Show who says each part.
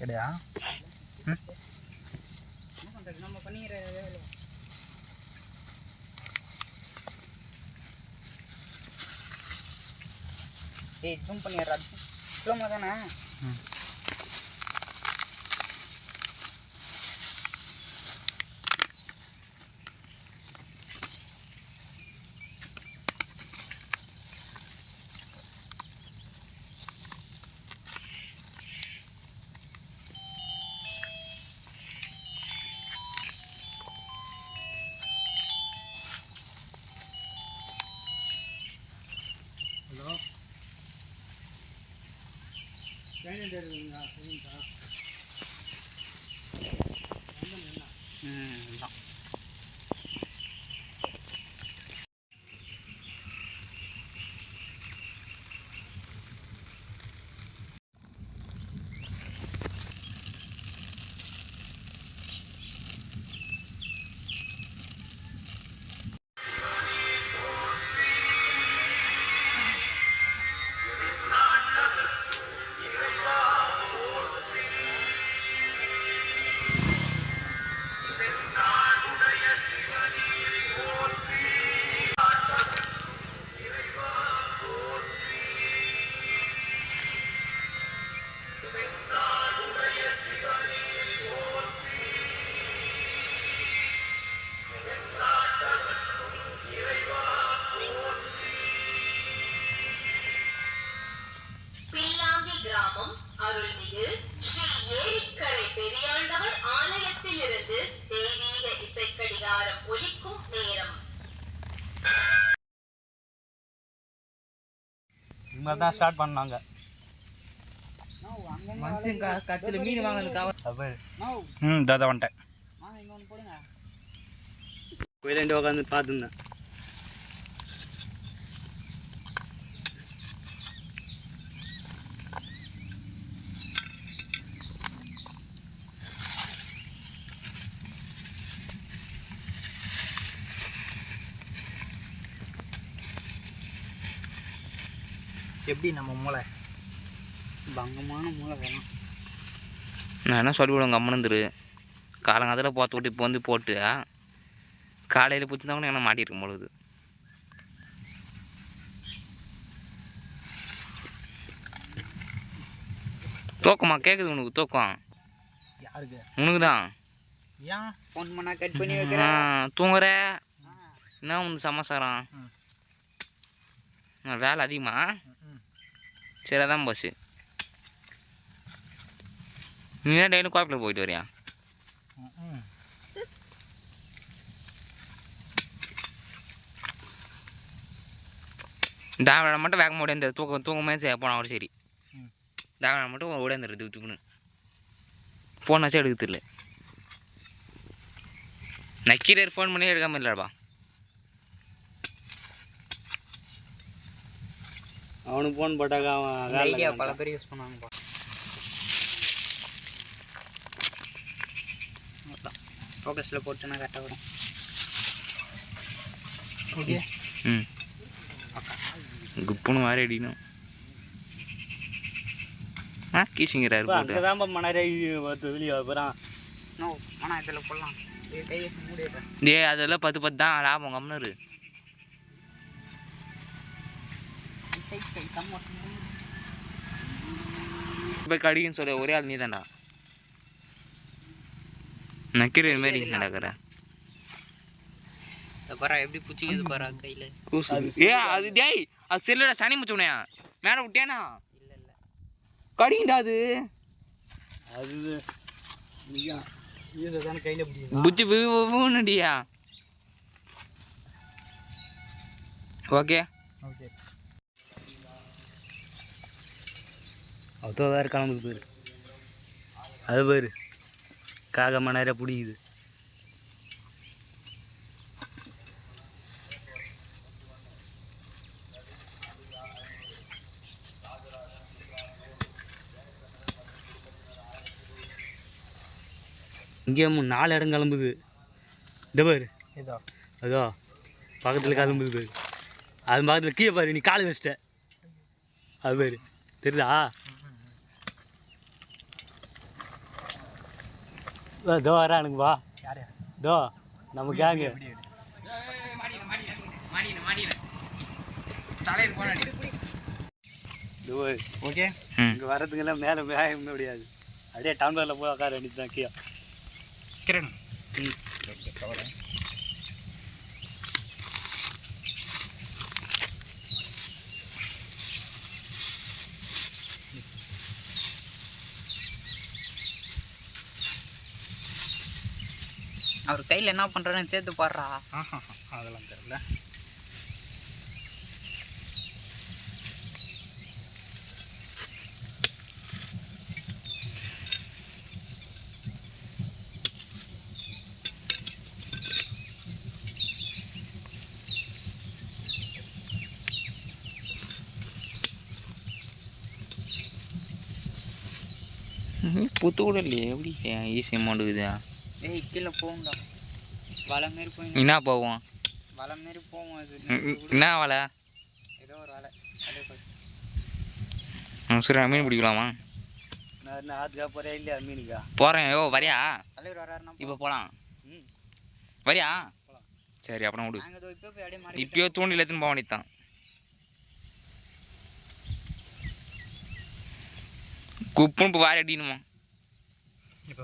Speaker 1: கிடையா?
Speaker 2: நம்ம பண்ணிக்கிற ஏய் ஜூம் பண்ணிடுறா. ஸ்லோமா தானே?
Speaker 1: ஹலோ.
Speaker 2: ம்
Speaker 1: இது மாதிரி தான் ஸ்டார்ட் பண்ணாங்க.
Speaker 2: மனுஷன் மீன் வாங்கினதுக்காக
Speaker 1: ம் தாதா வந்துட்டேன். கோயிலாண்டி உட்காந்து பார்த்துருந்தேன். எப்படி நம்ம மூளை?
Speaker 2: பங்கமான மூளை வேணும்.
Speaker 3: நான் என்ன சொல்லி விடுங்க அம்மனுந்துரு காலங்காலத்தில் போத்து விட்டு இப்போ வந்து போட்டு காலையில் பிடிச்சிருந்தா கூட என்ன மாட்டியிருக்கும் பொழுது. தூக்கமா? கேட்குது உனக்கு தூக்கம்?
Speaker 1: யாருக்கு?
Speaker 3: உனக்கு தான்
Speaker 1: ஏன்?
Speaker 2: ஃபோன் பண்ணா கட் பண்ணி வைக்கிறேன்
Speaker 3: தூங்குற? என்ன உனக்கு சமாசாரம் வேலை அதிகமா? சரி அதான் பஸ்ஸு நீ தான் டெய்லியும் கோப்பில் போயிட்டு வரியா?
Speaker 1: ம்
Speaker 3: தாவணை மட்டும் வேகமாக உடையாந்து தூக்கம் தூக்கமே சரி போனால் கூட சரி.
Speaker 1: ம்.
Speaker 3: தாவணை மட்டும் உடையாந்துரு தூக்குன்னு. ஃபோனாச்சும் எடுக்க தெரியல. நக்கீரர் ஃபோன் பண்ணி எடுக்காமல் இல்லைப்பா
Speaker 1: அவனுக்கு ஃபோன் போட்டாக்கா அவன்
Speaker 2: ஐடியா பல பேர் யூஸ் பண்ணுவாங்க ஃபோக்கஸில் போட்டுனா கரெக்டாக வரும். ஓகே
Speaker 3: ம். குப்புன்னு மாதிரி அடிக்கணும். ஆ கீசிங்கிறாரு போட்டு.
Speaker 1: அங்கே தான் மணரே வெளியே அப்புறம்
Speaker 2: நோ ஆனால் இதில் போடலாம்.
Speaker 3: டே அதெல்லாம் பத்து பத்து தான் லாபம் கம்னரு
Speaker 2: கை
Speaker 3: போய் கடிக்குன்னு சொல்ல ஒரே ஆள் நீ தான்டா நக்கீரர் மாரி நடக்கிற
Speaker 2: பாரா எப்படி பிடிச்சிக்குது பாரா கையில்.
Speaker 3: ஏ அது டேய் அது செல்லுடா சனி மேலே விட்டியானா?
Speaker 2: இல்லை இல்லை.
Speaker 3: கடிங்கடா அது.
Speaker 1: அது
Speaker 3: புச்சி ஓகே.
Speaker 1: ஓகே. அவ்வளோ வேறு கிளம்புது பேர். அது பேர். காக மணர பிடிக்குது. இங்கே நாலு இடம் கிளம்புது. இந்த பாரு.
Speaker 2: இதோ.
Speaker 1: அதோ பக்கத்தில் கிளம்புது பாரு. அது பக்கத்தில் கீழே பாரு நீ காலை வச்சிட்ட. அது பாரு. தெரியுதா? தோ வரானுங்க வா.
Speaker 2: யாரு?
Speaker 1: தோ நம்ம கேங்கு
Speaker 2: ஓகே?
Speaker 1: இங்கே வரதுங்கெல்லாம் மேலே மேய முடியாது. அப்படியே டவுன்ல போய் உட்கார வேண்டியது தான் கீழே.
Speaker 2: கிரண். அவர் கையில் என்ன பண்ணுறாருன்னு சேர்த்து பாடுறா. அதெல்லாம் தெரியல.
Speaker 3: புத்து கூட இல்லையே. எப்படி ஈஸி அமௌண்ட் இருக்குதா
Speaker 2: ஏய் கீழே போகும்டா வலை மாரி போய்
Speaker 3: என்ன போவோம்?
Speaker 2: வலை மாரி போகும் அது.
Speaker 3: ம், ம், என்ன வேலை?
Speaker 2: ஏதோ ஒரு வலை. அதே போய்
Speaker 3: சரி மீன் பிடிக்கலாமா?
Speaker 1: நான் என்ன ஆத்துக்கா போறியா இல்லையா மீனுக்கா?
Speaker 3: போகிறேன் யோ வரியா?
Speaker 2: தலைவர் வராருன்னா
Speaker 3: இப்போ போகலாம்
Speaker 1: ம்.
Speaker 3: வரியா? சரி அப்புறம் விடு. இப்பயோ தூண்டில் எடுத்துன்னு போக வேண்டியது தான் குப்புன்னு இப்போ வாரி அடிக்கணுமா?
Speaker 2: இப்போ